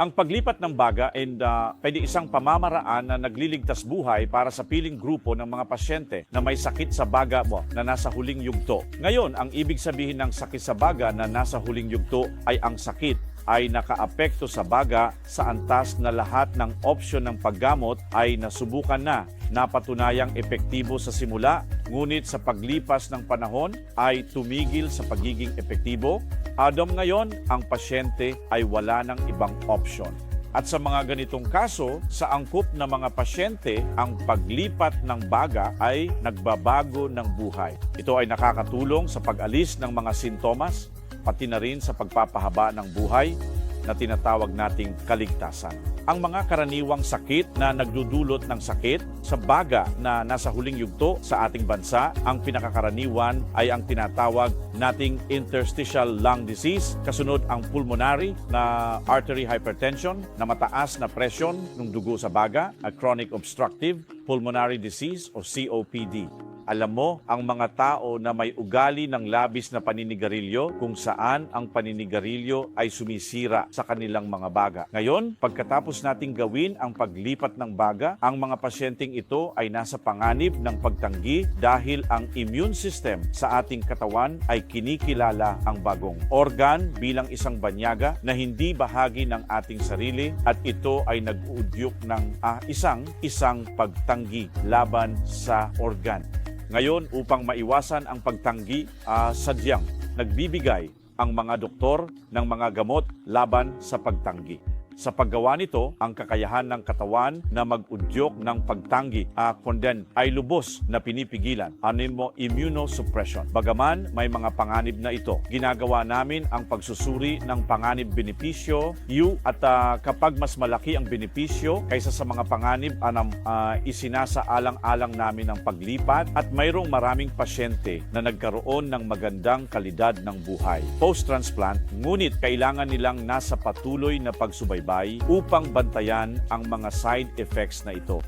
Ang paglipat ng baga ay uh, pwede isang pamamaraan na nagliligtas buhay para sa piling grupo ng mga pasyente na may sakit sa baga mo na nasa huling yugto. Ngayon, ang ibig sabihin ng sakit sa baga na nasa huling yugto ay ang sakit ay nakaapekto sa baga sa antas na lahat ng opsyon ng paggamot ay nasubukan na. Napatunayang epektibo sa simula, ngunit sa paglipas ng panahon ay tumigil sa pagiging epektibo. Adam ngayon, ang pasyente ay wala ng ibang opsyon. At sa mga ganitong kaso, sa angkop ng mga pasyente, ang paglipat ng baga ay nagbabago ng buhay. Ito ay nakakatulong sa pag-alis ng mga sintomas, pati na rin sa pagpapahaba ng buhay na tinatawag nating kaligtasan. Ang mga karaniwang sakit na nagdudulot ng sakit sa baga na nasa huling yugto sa ating bansa, ang pinakakaraniwan ay ang tinatawag nating interstitial lung disease, kasunod ang pulmonary na artery hypertension, na mataas na presyon ng dugo sa baga, a chronic obstructive pulmonary disease o COPD. Alam mo, ang mga tao na may ugali ng labis na paninigarilyo kung saan ang paninigarilyo ay sumisira sa kanilang mga baga. Ngayon, pagkatapos nating gawin ang paglipat ng baga, ang mga pasyenteng ito ay nasa panganib ng pagtanggi dahil ang immune system sa ating katawan ay kinikilala ang bagong organ bilang isang banyaga na hindi bahagi ng ating sarili at ito ay nag-uudyok ng ah, isang isang pagtanggi laban sa organ. Ngayon, upang maiwasan ang pagtanggi, uh, sadyang nagbibigay ang mga doktor ng mga gamot laban sa pagtanggi. Sa paggawa nito, ang kakayahan ng katawan na mag-udyok ng pagtanggi uh, kunden ay lubos na pinipigilan. Ano mo immunosuppression. Bagaman may mga panganib na ito, ginagawa namin ang pagsusuri ng panganib benepisyo, U at uh, kapag mas malaki ang benepisyo kaysa sa mga panganib anam uh, isinasaalang-alang namin ang paglipat at mayroong maraming pasyente na nagkaroon ng magandang kalidad ng buhay. Post-transplant, ngunit kailangan nilang nasa patuloy na pagsubaybay upang bantayan ang mga side effects na ito.